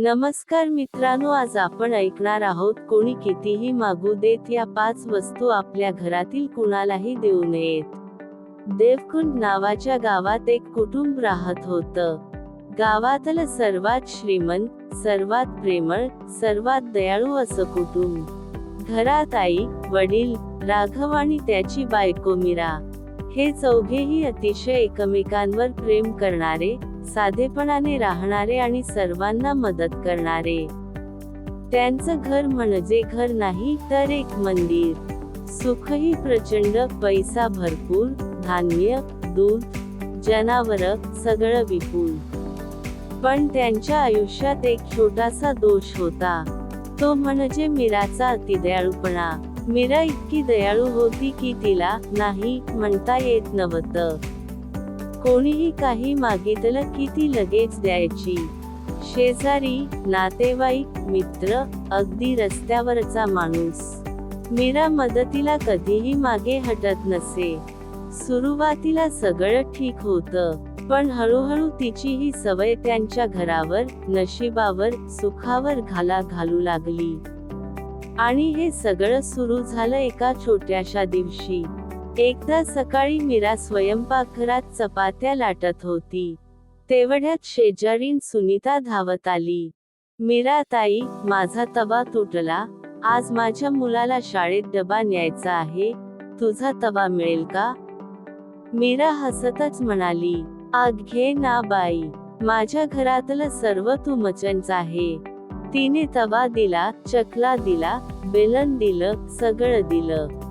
नमस्कार मित्रांनो आज आपण ऐकणार आहोत कोणी कितीही मागू देत या पाच वस्तू आपल्या घरातील कुणालाही देऊ नयेत. देवकुंड नावाच्या गावात एक कुटुंब राहत होतं. गावातलं सर्वात श्रीमंत सर्वात प्रेमळ सर्वात दयाळू असं कुटुंब. घरात आई वडील राघव आणि त्याची बायको मीरा. हे चौघेही अतिशय एकमेकांवर प्रेम करणारे साधेपणाने राहणारे आणि सर्वांना मदत करणारे. त्यांचं घर म्हणजे घर नाही तर एक मंदिर. सुखही प्रचंड पैसा भरपूर धान्य दूध जनावर सगळं विपुल. पण त्यांच्या आयुष्यात एक छोटासा दोष होता. तो म्हणजे मीराचा अतिदयाळूपणा. मीरा इतकी दयाळू होती की तिला नाही म्हणता येत नव्हतं. कोणीही काही मागितलं की ती लगेच द्यायची. शेजारी नातेवाईक मित्र अगदी रस्त्यावरचा माणूस. मीरा मदतीला कधीही मागे हटत नसे. सुरुवातीला सगळं ठीक होतं पण हळूहळू तिची ही सवय त्यांच्या घरावर नशिबावर सुखावर घाला घालू लागली. आणि हे सगळं सुरू झालं एका छोट्याशा दिवशी. एकदा सकाळी मीरा स्वयंपाकघरात चपात्या लाटत होती. तेवढ्यात शेजारीन सुनीता धावत आली. मीरा ताई माझा तवा तुटला. आज माझ्या मुलाला शाळेत डबा न्यायचा आहे. तुझा तवा मिळेल का? मीरा हसतच म्हणाली. आग घे ना बाई. माझ्या घरातलं सर्व तू मचनच आहे. तिने तवा दिला चकला दिला बेलन दिलं सगळं दिलं.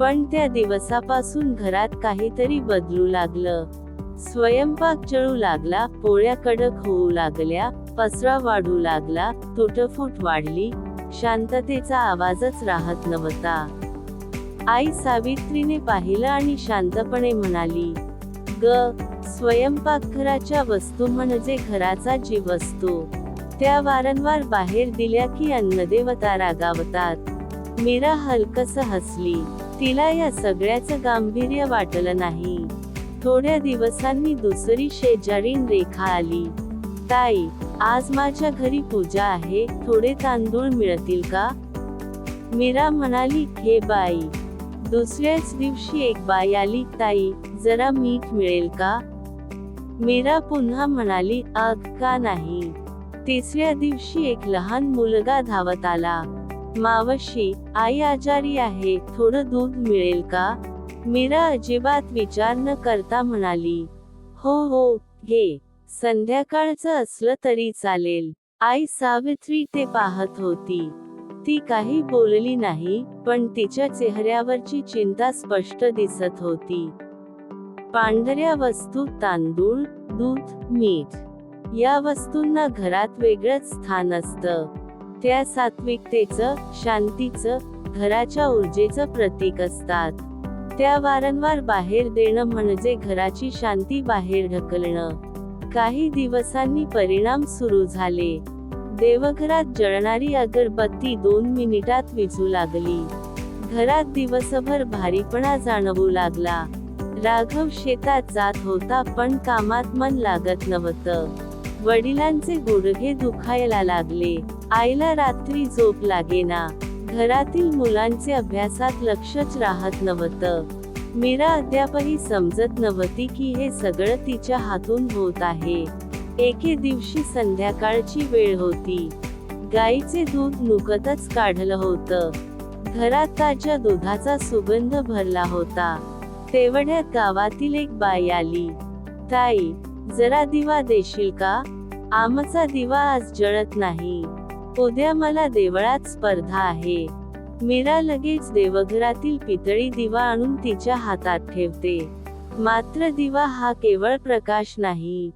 पण त्या दिवसापासून घरात काहीतरी बदलू लागलं. स्वयंपाक जळू लागला पोळ्या कडक होऊ लागल्या पसरा वाढू लागला तुटफूट वाढली शांततेचा आवाजच राहत नव्हता. आई सावित्रीने पाहिलं आणि शांतपणे म्हणाली ग स्वयंपाकघराच्या वस्तू म्हणजे घराचा जीव असतो त्या वारंवार बाहेर दिल्या की अन्नदेवता रागावतात. मीरा हलकस हसली. तिला या सगळ्याचं गांभीर्य वाटलं नाही. थोड्या दिवसांनी दुसरी शेजारीन रेखा आली. ताई आज माझ्या घरी पूजा आहे थोडे तांदूळ मिळतील का? मीरा म्हणाली हे बाई दुसऱ्याच दिवशी एक बाई आली ताई जरा मीठ मिळेल का? मीरा पुन्हा म्हणाली अग का नाही? तिसऱ्या दिवशी एक लहान मुलगा धावत आला. मावशी आई आजारी आहे थोडं दूध मिळेल का? मीरा अजिबात विचार न करता म्हणाली हो हो हे संध्याकाळचं असलं तरी चालेल. आई सावित्री ते पाहत होती. ती काही बोलली नाही पण तिच्या चेहऱ्यावरची चिंता स्पष्ट दिसत होती. पांढऱ्या वस्तू तांदूळ दूध मीठ. या वस्तूंना घरात वेगळंच स्थान असतं. त्या सात्विकतेचं शांतीचं घराच्या ऊर्जेचं प्रतीक असतात. त्या वारंवार बाहेर देणं म्हणजे घराची शांती बाहेर ढकलणं. काही दिवसांनी परिणाम सुरू झाले. देवघरात जळणारी अगरबत्ती दोन मिनिटात विझू लागली. घरात दिवसभर भारीपणा जाणवू लागला. राघव शेतात जात होता पण कामात मन लागत नव्हतं. वडिलांचे गुडघे दुखायला लागले. आईला रात्री झोप लागेना. घरातील मुलांचे अभ्यासात लक्षच राहत नव्हतं. मीरा अद्यापही समजत नव्हती की हे सगळं तिच्या हातून होत आहे. एके दिवशी संध्याकाळची वेळ होती. गाईचे दूध नुकतच काढलं होतं. घरात ताज्या दुधाचा सुगंध भरला होता. तेवढ्यात गावातील एक बाई आली. ताई जरा दिवा देशील का? आमचा दिवा आज जळत नाही. उद्या मला देवळात स्पर्धा आहे. मीरा लगेच देवघरातील पितळी दिवा आणून तिच्या हातात ठेवते. मात्र दिवा हा केवळ प्रकाश नाही.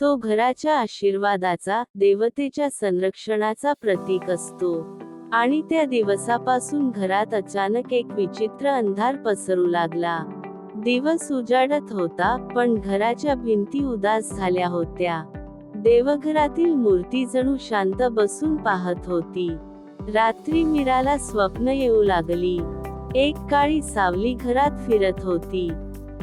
तो घराच्या आशीर्वादाचा देवतेच्या संरक्षणाचा प्रतीक असतो. आणि त्या दिवसापासून घरात अचानक एक विचित्र अंधार पसरू लागला. दिवस उजाडत होता पण घराच्या भिंती उदास झाल्या होत्या. देवघरातील मूर्ती जणू शांत बसून पाहत होती. रात्री मीराला स्वप्न येऊ लागली. एक काळी सावली घरात फिरत होती.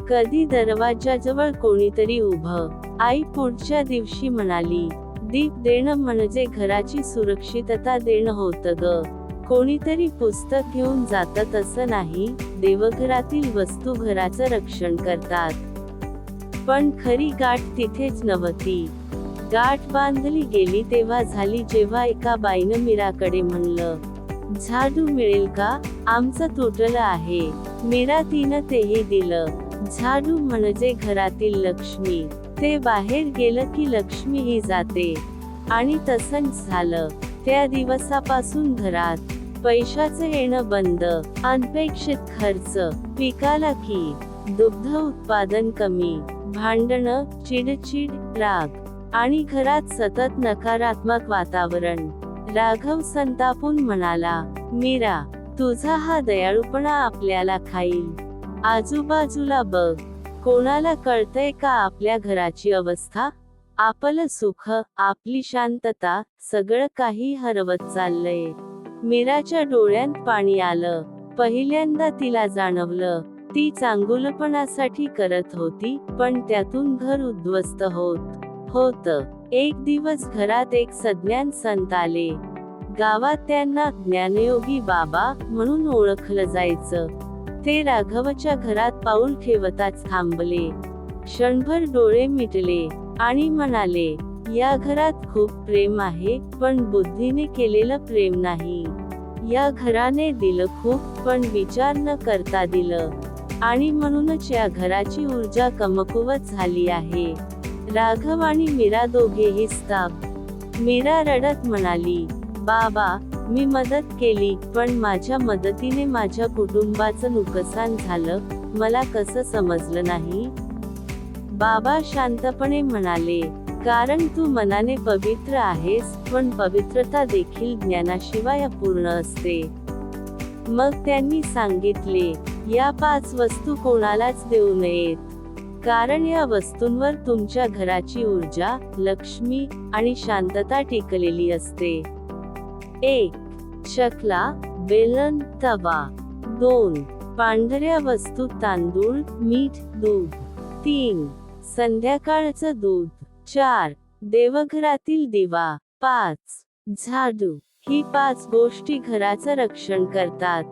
कधी दरवाजाजवळ कोणीतरी उभं आई पुढच्या दिवशी म्हणाली दीप देणं म्हणजे घराची सुरक्षितता देणं होतं ग. कोणीतरी पुस्तक घेऊन जातात तसं नाही देवघरातील वस्तू घराचं रक्षण करतात. पण खरी गाठ तिथेच नव्हती. गाठ बांधली गेली तेव्हा झाली जेव्हा एका बाईनं मीराकडे म्हणलं झाडू मिळेल का? आमचं तुटलं आहे. मीरा तिनं तेही दिलं झाडू म्हणजे घरातील लक्ष्मी. ते बाहेर गेलं की लक्ष्मी ही जाते. आणि तसंच झालं. त्या दिवसापासून घरात पैशाचं येणं बंद अनपेक्षित खर्च पिकाला की दुग्ध उत्पादन कमी भांडणं चिडचिड राग आणि घरात सतत नकारात्मक वातावरण. राघव संतापून म्हणाला मीरा तुझा हा दयाळूपणा आपल्याला खाईल. आजूबाजूला बघ कोणाला कळतंय का आपल्या घराची अवस्था? आपलं सुख आपली शांतता सगळं काही हरवत चाललंय. मीराच्या डोळ्यात पाणी आलं. पहिल्यांदा तिला जाणवलं. ती चांगुलपणासाठी करत होती पण त्यातून घर उद्ध्वस्त होत होत. एक दिवस घरात एक सज्ञान संत आले. गावात त्यांना ज्ञानयोगी बाबा म्हणून ओळखलं जायचं. ते राघवच्या घरात पाऊल ठेवताच थांबले. क्षणभर डोळे मिटले आणि म्हणाले या घरात खूप प्रेम आहे पण बुद्धीने केलेलं प्रेम नाही. या घराने दिलं खूप पण विचार न करता दिलं. आणि म्हणूनच या घराची ऊर्जा कमकुवत झाली आहे. राघव आणि मीरा दोघेही स्थाप मीरा रडत म्हणाली बाबा मी मदत केली पण माझ्या मदतीने माझ्या कुटुंबाचं नुकसान झालं मला कसं समजलं नाही? बाबा शांतपणे म्हणाले कारण तू मनाने पवित्र आहेस पण पवित्रता देखील ज्ञानाशिवाय अपूर्ण असते. मग त्यांनी सांगितले या पाच वस्तू कोणालाच देऊ नयेत. कारण या वस्तूंवर तुमच्या घराची ऊर्जा लक्ष्मी आणि शांतता टिकलेली असते. एक चकला बेलन तवा. दोन पांढऱ्या वस्तू तांदूळ मीठ दूध. तीन संध्याकाळचं दूध. चार. देवघरातील दिवा. पाच. झाडू. ही पाच गोष्टी घराचं रक्षण करतात.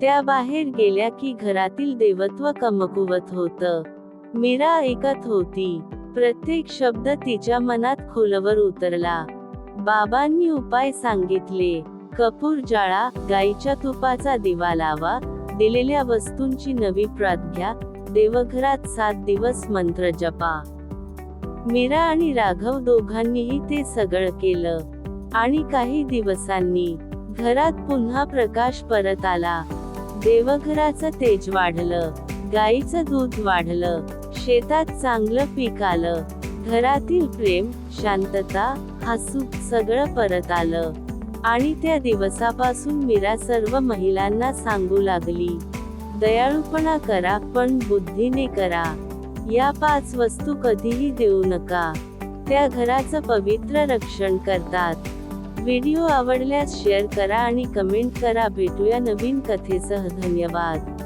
त्या बाहेर गेल्या की घरातील देवत्व कमकुवत होत. मीरा ऐकत होती. प्रत्येक शब्द तिच्या मनात खोलवर उतरला. बाबांनी उपाय सांगितले. कपूर जाळा गाईच्या तुपाचा दिवा लावा दिलेल्या वस्तूंची नवी प्रात घ्या देवघरात सात दिवस मंत्र जपा. मीरा आणि राघव दोघांनीही ते सगळं केलं. आणि काही दिवसांनी घरात पुन्हा प्रकाश परत आला. देवघराचं तेज वाढलं. गाईचं दूध वाढलं. शेतात चांगलं पीक आलं. घरातील प्रेम शांतता हसू सगळं परत आलं. आणि त्या दिवसापासून मीरा सर्व महिलांना सांगू लागली. दयाळूपणा करा पण बुद्धीने करा. या पाच वस्तू कधीही देऊ नका. त्या घराचं पवित्र रक्षण करतात. व्हिडिओ आवडल्यास शेअर करा आणि कमेंट करा. भेटूया नवीन कथेसह. धन्यवाद.